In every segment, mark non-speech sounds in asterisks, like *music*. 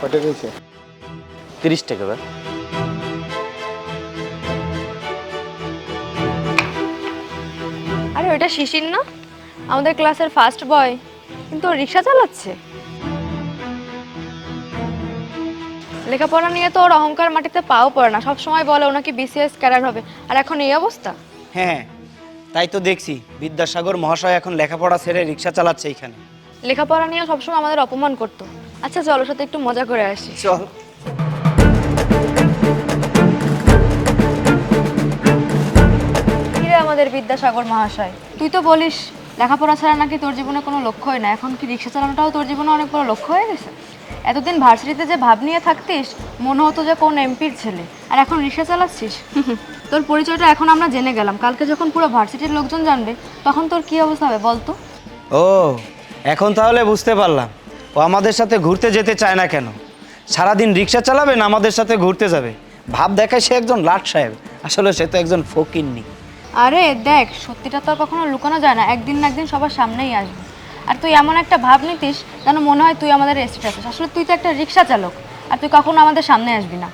কটা রয়েছে? তিরিশ টাকা ভাই। আরে ওটা শিশির না? আমাদের ক্লাসের ফার্স্ট বয় কিন্তু রিক্সা চালাচ্ছে? লেখাপড়া নিয়ে তো ওর অহংকার মাটিতে পাও পড়ে না। সব সময় বলে ওনাকে বিসিএস ক্যাডার হবে। আর এখন এই অবস্থা? হ্যাঁ তাই তো দেখছি বিদ্যাসাগর মহাশয় এখন লেখাপড়া ছেড়ে রিক্সা চালাচ্ছে এখানে। লেখাপড়া নিয়ে সবসময় আমাদের অপমান করতো। আচ্ছা চলো সাথে একটু মজা করে আসি। চল। আমাদের বিদ্যাসাগর মহাশয়? তুই তো বলিস লেখাপড়া ছাড়া নাকি তোর জীবনে কোনো লক্ষ্যই না। এখন কি রিক্সা চালানোটাও তোর জীবনে অনেক বড় লক্ষ্য হয়ে গেছে? এতদিন ভার্সিটিতে যে ভাব নিয়ে থাকতিস মনে হতো যে কোন এমপির ছেলে। আর এখন রিক্সা চালাচ্ছিস? *laughs* তোর পরিচয়টা এখন আমরা জেনে গেলাম। কালকে যখন পুরো ভার্সিটির লোকজন জানবে তখন তোর কি অবস্থা হবে বলতো? ও এখন তাহলে বুঝতে পারলাম। ও আমাদের সাথে ঘুরতে যেতে চায় না কেন? সারাদিন রিক্সা চালাবে না আমাদের সাথে ঘুরতে যাবে? ভাব দেখায় সে একজন লাট সাহেব। আসলে সে তো একজন ফকিন্নি। আরে দেখ, সত্যিটা তো আর কখনো লুকানো যায় না। একদিন না একদিন সবার সামনেই আসবে। আর তুই এমন একটা ভাব নিতিস যেন মনে হয় তুই আমাদের রেস্টে আছিস। আসলে তুই তো একটা রিক্সা চালক, আর তুই কখনো আমাদের সামনে আসবি না।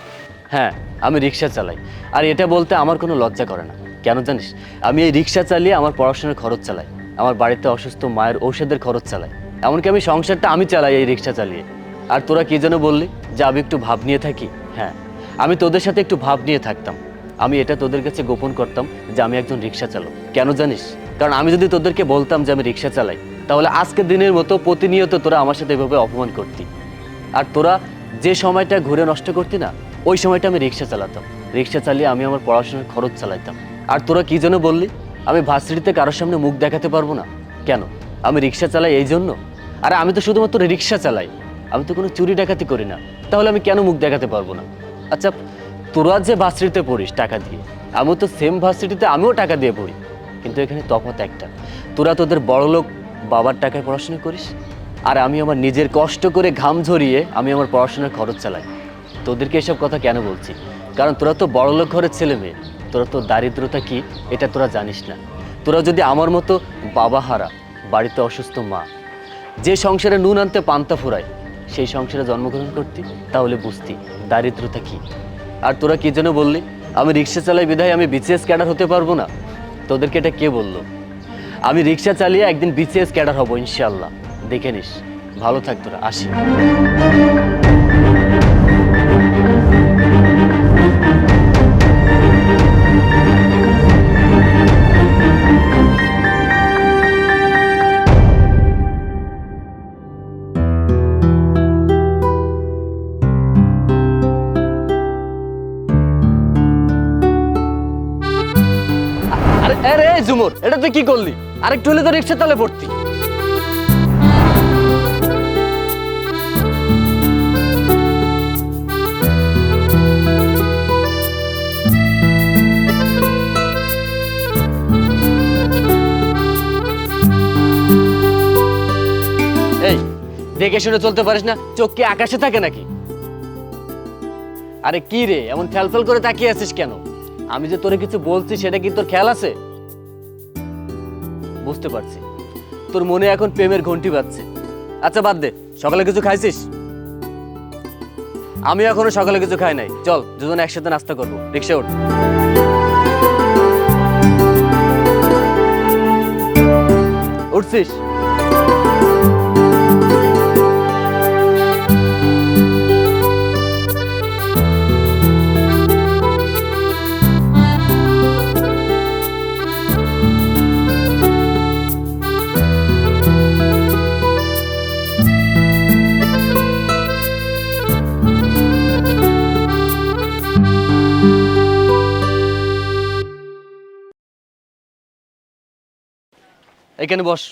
হ্যাঁ আমি রিক্সা চালাই। আর এটা বলতে আমার কোনো লজ্জা করে না। কেন জানিস? আমি এই রিক্সা চালিয়ে আমার পড়াশোনার খরচ চালাই। আমার বাড়িতে অসুস্থ মায়ের ঔষধের খরচ চালাই। এমনকি আমি সংসারটা আমি চালাই এই রিক্সা চালিয়ে। আর তোরা কি যেন বললি যে আমি একটু ভাব নিয়ে থাকি? হ্যাঁ আমি তোদের সাথে একটু ভাব নিয়ে থাকতাম। আমি এটা তোদের কাছে গোপন করতাম যে আমি একজন রিক্সা চালক। কেন জানিস? কারণ আমি যদি তোদেরকে বলতাম যে আমি রিক্সা চালাই, তাহলে আজকের দিনের মতো প্রতিনিয়ত তোরা আমার সাথে এভাবে অপমান করতি। আর তোরা যে সময়টা ঘুরে নষ্ট করতি না, ওই সময়টা আমি রিক্সা চালাতাম। রিক্সা চালিয়ে আমি আমার পড়াশোনার খরচ চালাইতাম। আর তোরা কি যেন বললি? আমি ভার্সিটিতে কারোর সামনে মুখ দেখাতে পারব না। কেন? আমি রিক্সা চালাই এই জন্য? আরে আমি তো শুধুমাত্র রিক্সা চালাই। আমি তো কোনো চুরি ডাকাতি করি না। তাহলে আমি কেন মুখ দেখাতে পারব না? আচ্ছা তোরা যে ভার্সিটিতে পড়িস টাকা দিয়ে, আমিও তো সেম ভার্সিটিতে আমিও টাকা দিয়ে পড়ি। কিন্তু এখানে তফাৎ একটা। তোরা তোদের বড়লোক বাবার টাকায় পড়াশোনা করিস, আর আমি আমার নিজের কষ্ট করে ঘাম ঝরিয়ে আমি আমার পড়াশোনার খরচ চালাই। তোদেরকে এসব কথা কেন বলছি? কারণ তোরা তো বড়লোক ঘরের ছেলে মেয়ে। তোরা তো দারিদ্রতা কি, এটা তোরা জানিস না। তোরা যদি আমার মতো বাবা হারা, বাড়িতে অসুস্থ মা, যে সংসারে নুন আনতে পান্তা ফুরায়, সেই সংসারে জন্মগ্রহণ করতি, তাহলে বুঝতি দারিদ্রতা কি। আর তোরা কি যেন বললি? আমি রিক্সা চালাই বিধায় আমি বিসিএস ক্যাডার হতে পারব না। তোদেরকে এটা কে বলল? আমি রিক্সা চালিয়ে একদিন বিসিএস ক্যাডার হব ইনশাল্লাহ দেখে নিস। ভালো থাক তোরা, আসি। আরে এটা তুই কি করলি? আরেকটু হলে তো রিক্সা তলে পড়তি। এই, দেখে শুনে চলতে পারিস না? চোখ কি আকাশে থাকে নাকি? আরে, কি রে, এমন ফেলফেল করে তাকিয়ে আছিস কেন? আমি যে তোরে কিছু বলছি, সেটা কি তোর খেয়াল আছে? বুঝতে পারছি। তোর মনে এখন প্রেমের ঘন্টি বাজছে। আচ্ছা বাদ দে। সকালে কিছু খাইছিস? আমি এখনও সকালে কিছু খাই নাই। চল, দুজন একসাথে নাস্তা করব। রিক্সা উঠ উঠছিস? এখানে বস।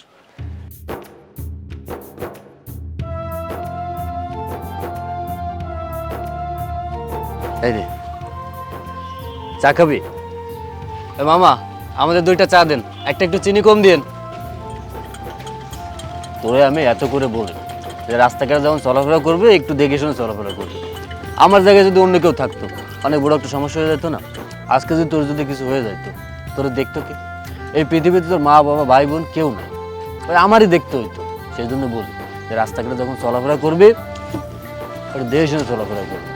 এই রে চা খাবি? মামা, আমাদের দুইটা চা দেন। একটা একটু চিনি কম দিন তোরে আমি এত করে বলি, যে রাস্তাঘাটে যখন চলাফেরা করবে, একটু দেখে শুনে চলাফেরা করবে। আমার জায়গায় যদি অন্য কেউ থাকতো, অনেক বড় একটা সমস্যা হয়ে যেত না? আজকে যদি তোর যদি কিছু হয়ে যেত তোর দেখতো কি? পৃথিবীতে তোর মা বাবা ভাই বোন কেউ নাই। ওই আমারই দেখতে হইতো সেই জন্য বলি যে রাস্তাঘাটে যখন চলাফেরা করবে একটু দেখে শুনে চলাফেরা করবে।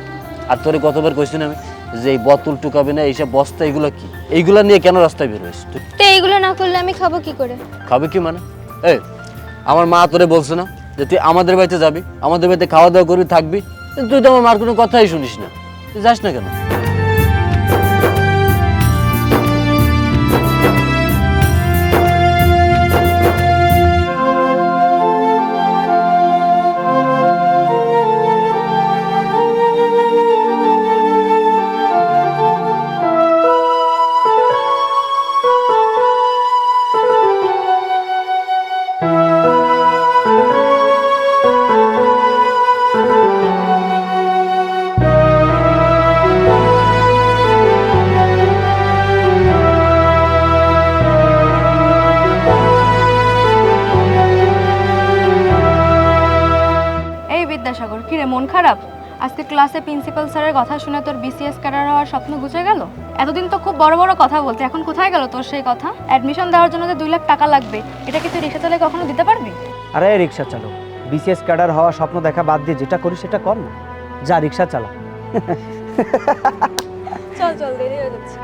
আর তোরে কতবার কোয়েশ্চেন আমি যে এই বোতল টুকাবে না এইসব বস্তা এগুলো কি? এইগুলা নিয়ে কেন রাস্তায় বের হয়েছিস তুই? তো এইগুলো না করলে আমি খাব কি করে? খাবে কি মানে? এই আমার মা তোরে বলছে না যে তুই আমাদের বাড়িতে যাবি আমাদের বাড়িতে খাওয়া দাওয়া করবি থাকবি। তুই তো আমার মার কোনো কথাই শুনিস না। তুই যাস না কেন? ক্লাসে প্রিন্সিপাল স্যারের কথা শুনে তোর বিসিএস ক্যাডার হওয়ার স্বপ্ন ঘুচে গেল? এতদিন তো খুব বড় বড় কথা বলতে এখন কোথায় গেল তোর সেই কথা? অ্যাডমিশন দেওয়ার জন্য যে দুই লাখ টাকা লাগবে এটা কি তুই রিক্সা চালে কখনো দিতে পারবি? আরে রিক্সা চালক বিসিএস ক্যাডার হওয়ার স্বপ্ন দেখা বাদ দিয়ে যেটা করি সেটা কর না। যা রিক্সা চালা চল চল দেরি হয়ে যাচ্ছে।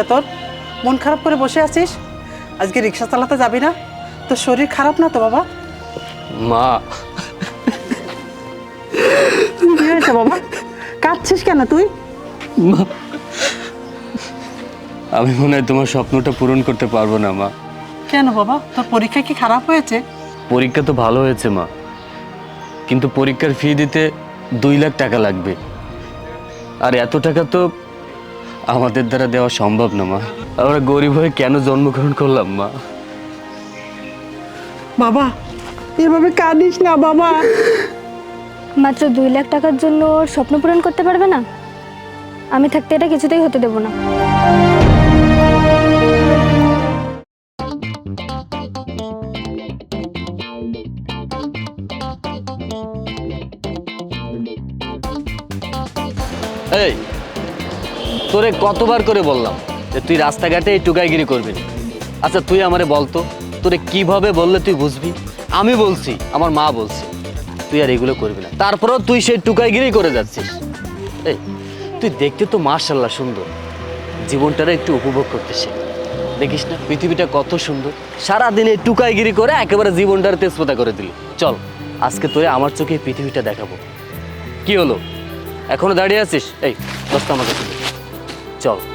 হয়েছে তোর? মন খারাপ করে বসে আছিস? আজকে রিক্সা চালাতে যাবি না? তোর শরীর খারাপ না তো বাবা? মা। কি হয়েছে বাবা? কাঁদছিস কেন তুই? আমি মনে হয় তোমার স্বপ্নটা পূরণ করতে পারব না মা। কেন বাবা? তোর পরীক্ষা কি খারাপ হয়েছে? পরীক্ষা তো ভালো হয়েছে মা। কিন্তু পরীক্ষার ফি দিতে দুই লাখ টাকা লাগবে। আর এত টাকা তো আমাদের দ্বারা দেওয়া সম্ভব না মা। আমরা গরিব হয়ে কেন জন্মগ্রহণ করলাম মা? বাবা এভাবে কাঁদিস না বাবা। মাত্র দুই লাখ টাকার জন্য ওর স্বপ্ন পূরণ করতে পারবে না? আমি থাকতে এটা কিছুতেই হতে দেবো না। এই তোরে কতবার করে বললাম যে তুই রাস্তাঘাটে এই টুকাইগিরি করবি আচ্ছা তুই আমারে বলতো তোরে কীভাবে বললে তুই বুঝবি? আমি বলছি, আমার মা বলছে, তুই আর এগুলো করবি না। তারপরেও তুই সেই টুকাইগিরি করে যাচ্ছিস। এই, তুই দেখতে তো মার্শাল্লাহ সুন্দর। জীবনটারে একটু উপভোগ করতে শেখ দেখিস না, পৃথিবীটা কত সুন্দর। সারাদিন এই টুকাইগিরি করে একেবারে জীবনটার তেজপাতা করে দিলি। চল, আজকে তোরে আমার চোখে পৃথিবীটা দেখাবো। কি হলো? এখনও দাঁড়িয়ে আছিস? এই দশটা আমাকে। চল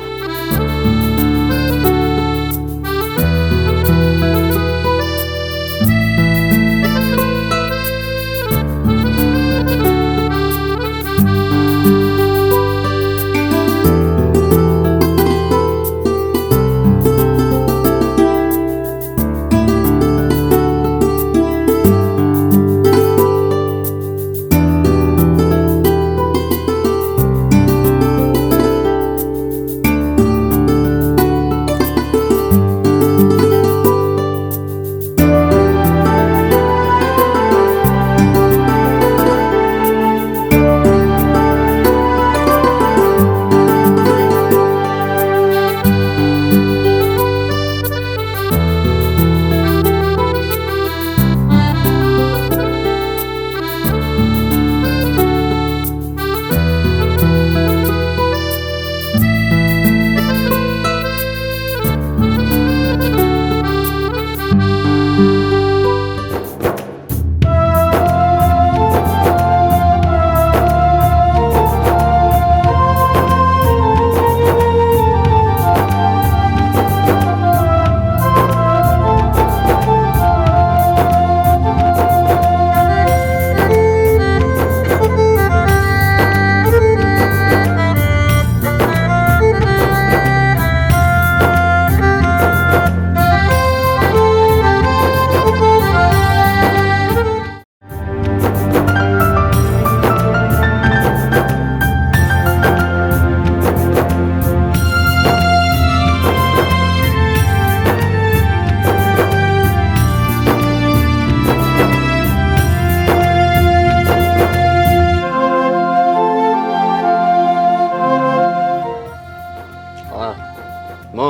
মা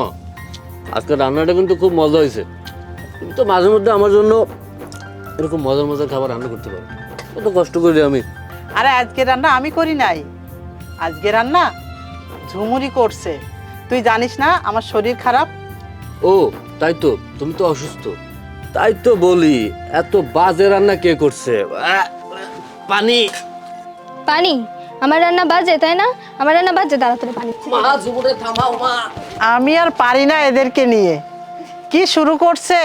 আজকে রান্নাটা কিন্তু খুব মজা হয়েছে। তুমি তো মাঝে মধ্যে আমার জন্য এরকম মজার মজার খাবার রান্না করতে পারো কত কষ্ট করি আমি। আরে আজকে রান্না আমি করি নাই। আজকে রান্না ঝুমুরি করছে। তুই জানিস না আমার শরীর খারাপ। ও তাই তো তুমি তো অসুস্থ। তাই তো বলি এত বাজে রান্না কে করছে? আহ, পানি। পানি? আমার রান্না বাজে তাই না? আমার রান্না বাজে তাড়াতাড়ি পানি। মা ঝুমুরে থামাও মা। আমি আর পারি না এদেরকে নিয়ে। কি শুরু করছে?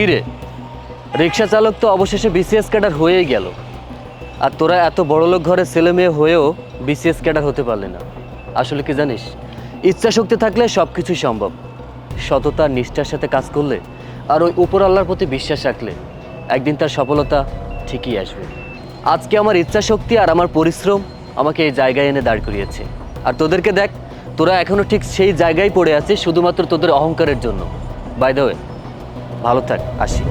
কি রে? রিক্সা চালক তো অবশেষে বিসিএস ক্যাডার হয়েই গেল। আর তোরা এত বড় লোক ঘরের ছেলে মেয়ে হয়েও বিসিএস ক্যাডার হতে পারলে না। আসলে কি জানিস ইচ্ছা শক্তি থাকলে সব কিছুই সম্ভব। সততা, নিষ্ঠার সাথে কাজ করলে আর ওই উপর আল্লাহর প্রতি বিশ্বাস রাখলে একদিন তার সফলতা ঠিকই আসবে। আজকে আমার ইচ্ছা শক্তি আর আমার পরিশ্রম আমাকে এই জায়গায় এনে দাঁড় করিয়েছে। আর তোদেরকে দেখ, তোরা এখনও ঠিক সেই জায়গায় পড়ে আছিস শুধুমাত্র তোদের অহংকারের জন্য। বাই দ্য ওয়ে ভালো থাক আসি।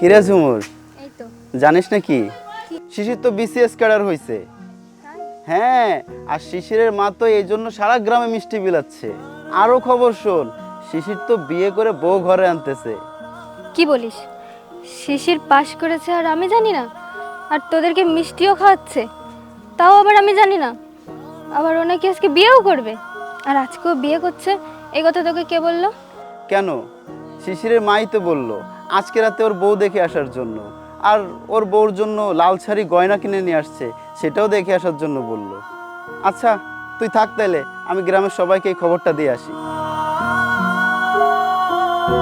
কিরে ঝুমুর? এই তো। জানিস নাকি? শিশির তো বিসিএস ক্যাডার হয়েছে হ্যাঁ আর শিশিরের মা তো এই জন্য সারা গ্রামে মিষ্টি বিলাচ্ছে। আরও খবর শোন। শিশির তো বিয়ে করে বউ ঘরে আনতেছে। কি বলিস? শিশির পাশ করেছে আর আমি জানি না। আর তোদেরকে মিষ্টিও খাওয়াচ্ছে। তাও আবার আমি জানি না। আবার ও নাকি আজকে বিয়েও করবে। আর আজকেও বিয়ে করছে এই কথা তোকে কে বলল? কেন? শিশিরের মাই তো বলল আজকে রাতে ওর বউ দেখে আসার জন্য। আর ওর বউর জন্য লাল শাড়ি গয়না কিনে নিয়ে আসছে সেটাও দেখে আসার জন্য বলল। আচ্ছা তুই থাক তাইলে আমি গ্রামের সবাইকে এই খবরটা দিয়ে আসি। কিরে?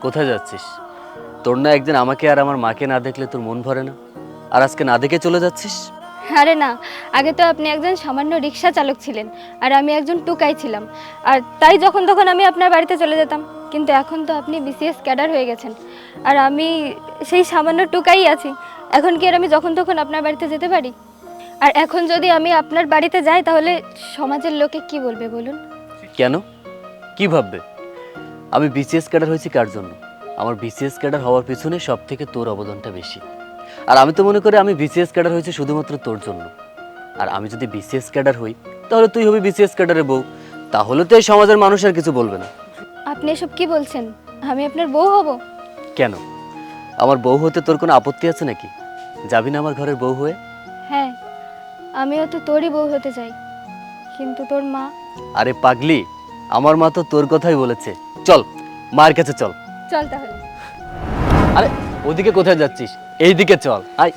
কোথায় যাচ্ছিস? তোর না একদিন আমাকে আর আমার মাকে না দেখলে তোর মন ভরে না? আর আজকে না দেখে চলে যাচ্ছিস? আরে না, আগে তো আপনি একজন সামান্য রিক্সা চালক ছিলেন, আর আমি একজন টুকাই ছিলাম। আর তাই যখন তখন আমি আপনার বাড়িতে চলে যেতাম, কিন্তু এখন তো আপনি বিসিএস ক্যাডার হয়ে গেছেন, আর আমি সেই সামান্য টুকাই আছি, এখন কি আর আমি যখন তখন আপনার বাড়িতে যেতে পারি? আর এখন যদি আমি আপনার বাড়িতে যাই, তাহলে সমাজের লোকে কি বলবে বলুন? কেন? কি ভাববে? আমি বিসিএস ক্যাডার হয়েছি কার জন্য? আমার বিসিএস ক্যাডার হওয়ার পিছনে সব থেকে তোর অবদানটা বেশি। আর আমি তো মনে করি আমি বিসিএস ক্যাডার হয়েছি শুধুমাত্র তোর জন্য। আর আমি যদি বিসিএস ক্যাডার হই তাহলে তুই হবি বিসিএস ক্যাডারের বউ। তাহলে তো এই সমাজের মানুষ আর কিছু বলবে না। আপনি এসব কি বলছেন? আমি আপনার বউ হব? কেন? আমার বউ হতে তোর কোনো আপত্তি আছে নাকি? যাবি না আমার ঘরের বউ হয়ে? হ্যাঁ আমিও তো তোরই বউ হতে চাই। কিন্তু তোর মা? আরে পাগলি আমার মা তো তোর কথাই বলেছে। চল মার কাছে চল। চল তাহলে। আরে ওদিকে কোথায় যাচ্ছিস? এইদিকে চল। আয়।